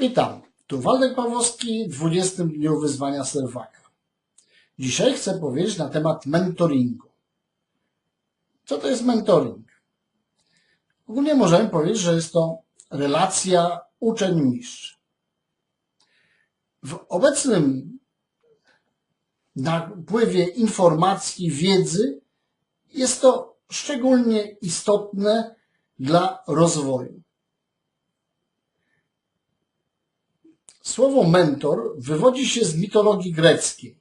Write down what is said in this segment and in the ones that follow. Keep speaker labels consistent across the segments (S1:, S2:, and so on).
S1: Witam, tu Waldek Pawłowski w 20 dniu wyzwania Serwaka. Dzisiaj chcę powiedzieć na temat mentoringu. Co to jest mentoring? Ogólnie możemy powiedzieć, że jest to relacja uczeń-mistrz. W obecnym napływie informacji, wiedzy jest to szczególnie istotne dla rozwoju. Słowo mentor wywodzi się z mitologii greckiej.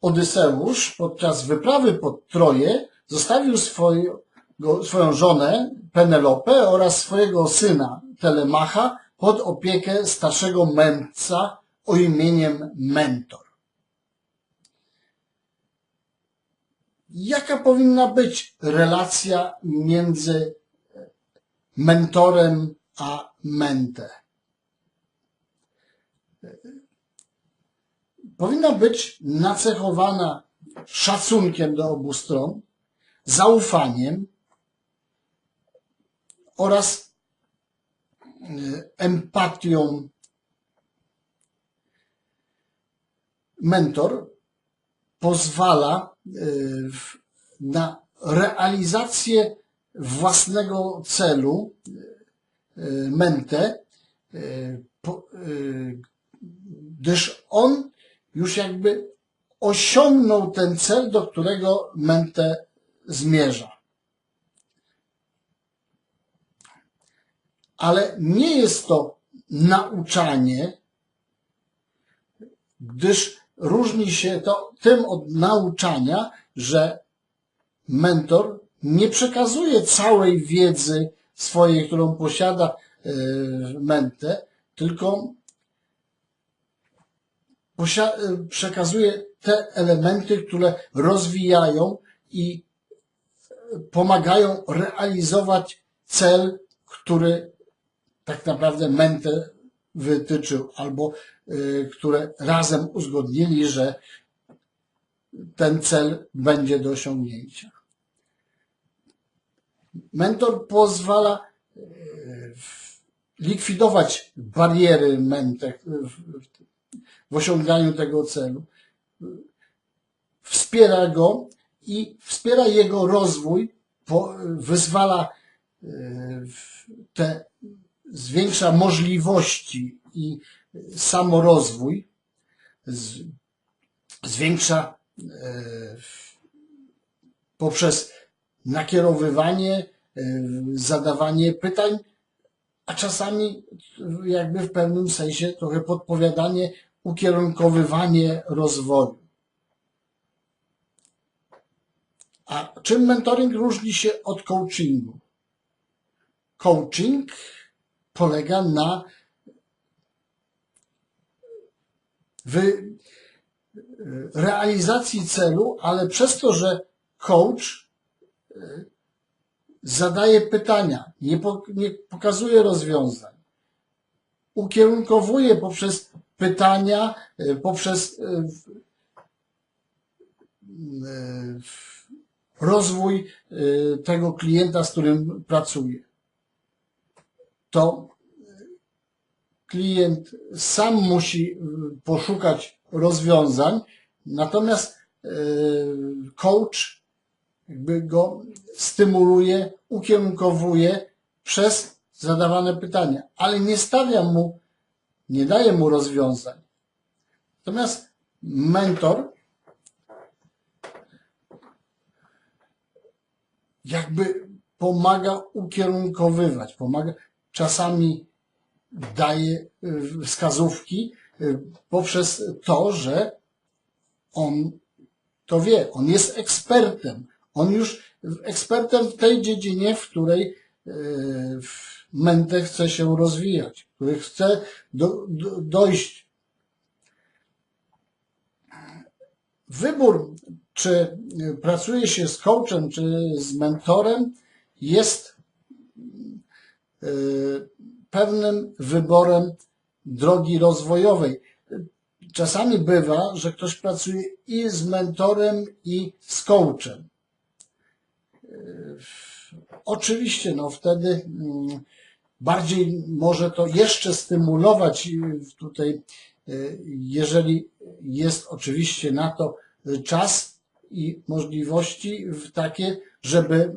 S1: Odyseusz podczas wyprawy pod Troję zostawił swojego, swoją żonę Penelopę oraz swojego syna Telemacha pod opiekę starszego mędrca o imieniem Mentor. Jaka powinna być relacja między mentorem a mente? Powinna być nacechowana szacunkiem do obu stron, zaufaniem oraz y, empatią. Mentor pozwala y, na realizację własnego celu y, mente, gdyż on już jakby osiągnął ten cel, do którego Mente zmierza. Ale nie jest to nauczanie, gdyż różni się to tym od nauczania, że mentor nie przekazuje całej wiedzy swojej, którą posiada e, Mente, tylko przekazuje te elementy, które rozwijają i y, pomagają realizować cel, który tak naprawdę Mente wytyczył, albo y, które razem uzgodnili, że ten cel będzie do osiągnięcia. Mentor pozwala likwidować bariery Mente w osiąganiu tego celu. Wspiera go i wspiera jego rozwój, wyzwala e, te, zwiększa możliwości i samorozwój, zwiększa e, poprzez nakierowywanie, e, zadawanie pytań, a czasami jakby w pewnym sensie trochę podpowiadanie ukierunkowywanie rozwoju. A czym mentoring różni się od coachingu? Coaching polega na wy, realizacji celu, ale przez to, że coach e, zadaje pytania, nie, po, nie pokazuje rozwiązań, ukierunkowuje poprzez pytania e, poprzez e, e, rozwój tego klienta, z którym pracuje. To klient sam musi poszukać rozwiązań, natomiast coach jakby go stymuluje, ukierunkowuje przez zadawane pytania, ale nie stawia mu nie daje mu rozwiązań. Natomiast mentor jakby pomaga ukierunkowywać, pomaga, czasami daje y, wskazówki y, poprzez to, że on to wie, on jest ekspertem, on już ekspertem w tej dziedzinie, w której y, Mente chce się rozwijać, który chce do, do, dojść. Wybór, czy pracuje się z coachem, czy z mentorem, jest y, pewnym wyborem drogi rozwojowej. Czasami bywa, że ktoś pracuje i z mentorem, i z coachem. Oczywiście, no wtedy mm, bardziej może to jeszcze stymulować y, tutaj, y, jeżeli jest oczywiście na to y, czas i możliwości takie, żeby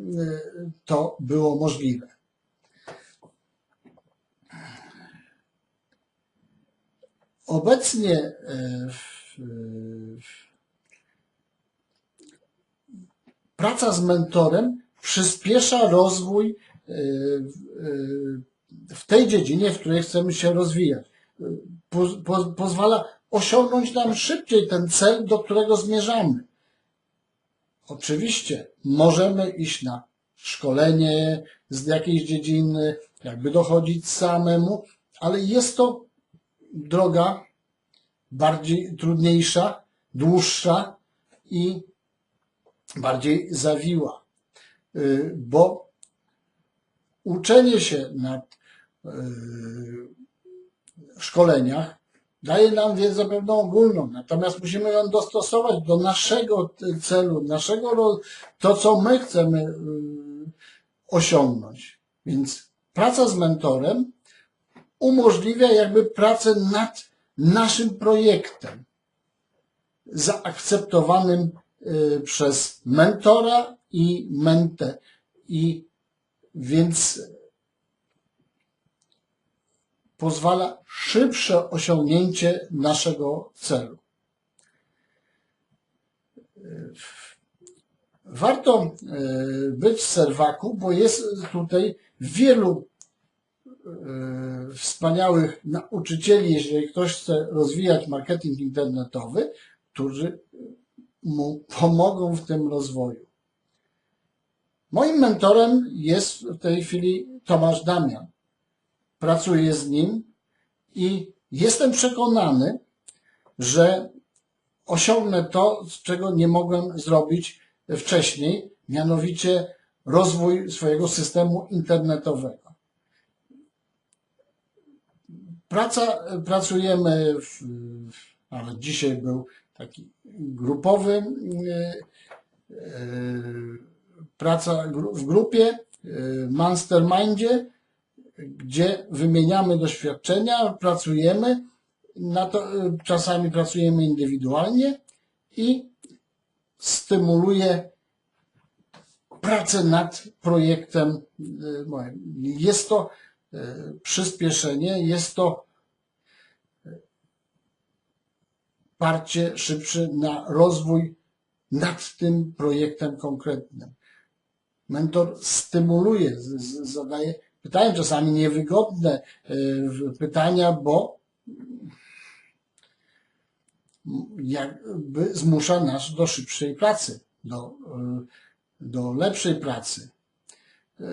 S1: to było możliwe. Obecnie e, w- w- praca z mentorem przyspiesza rozwój w- e, w tej dziedzinie, w której chcemy się rozwijać. Po, po, pozwala osiągnąć nam szybciej ten cel, do którego zmierzamy. Oczywiście możemy iść na szkolenie z jakiejś dziedziny, jakby dochodzić samemu, ale jest to droga bardziej trudniejsza, dłuższa i bardziej zawiła, Y, bo uczenie się na y, szkoleniach daje nam wiedzę pewną ogólną, natomiast musimy ją dostosować do naszego celu, naszego, to co my chcemy y, osiągnąć. Więc praca z mentorem umożliwia jakby pracę nad naszym projektem, zaakceptowanym przez mentora i mentę. I więc pozwala szybsze osiągnięcie naszego celu. Warto y, być w serwaku, bo jest tutaj wielu e, wspaniałych nauczycieli, jeżeli ktoś chce rozwijać marketing internetowy, którzy mu pomogą w tym rozwoju. Moim mentorem jest w tej chwili Tomasz Damian. Pracuję z nim i jestem przekonany, że osiągnę to, czego nie mogłem zrobić wcześniej, mianowicie rozwój swojego systemu internetowego. Praca, pracujemy, w, nawet dzisiaj był taki grupowy, e, e, praca w grupie, e, mastermindzie, gdzie wymieniamy doświadczenia, pracujemy, na to, czasami pracujemy indywidualnie i stymuluje pracę nad projektem. Jest to przyspieszenie, jest to parcie szybsze na rozwój nad tym projektem konkretnym. Mentor stymuluje, zadaje pytania, czasami niewygodne e, pytania, bo jakby zmusza nas do szybszej pracy, do, e, do lepszej pracy. E,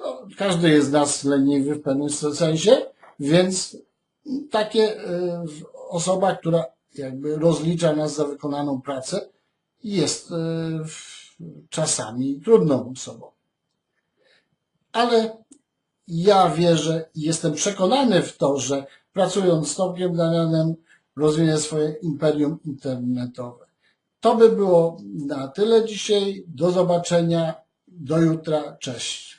S1: no, Każdy jest z nas leniwy w pewnym sensie, więc takie osoba, która jakby rozlicza nas za wykonaną pracę, jest e, czasami trudną osobą. Ale ja wierzę i jestem przekonany w to, że pracując z Tomkiem Damianem rozwinie swoje imperium internetowe. To by było na tyle dzisiaj. Do zobaczenia. Do jutra. Cześć.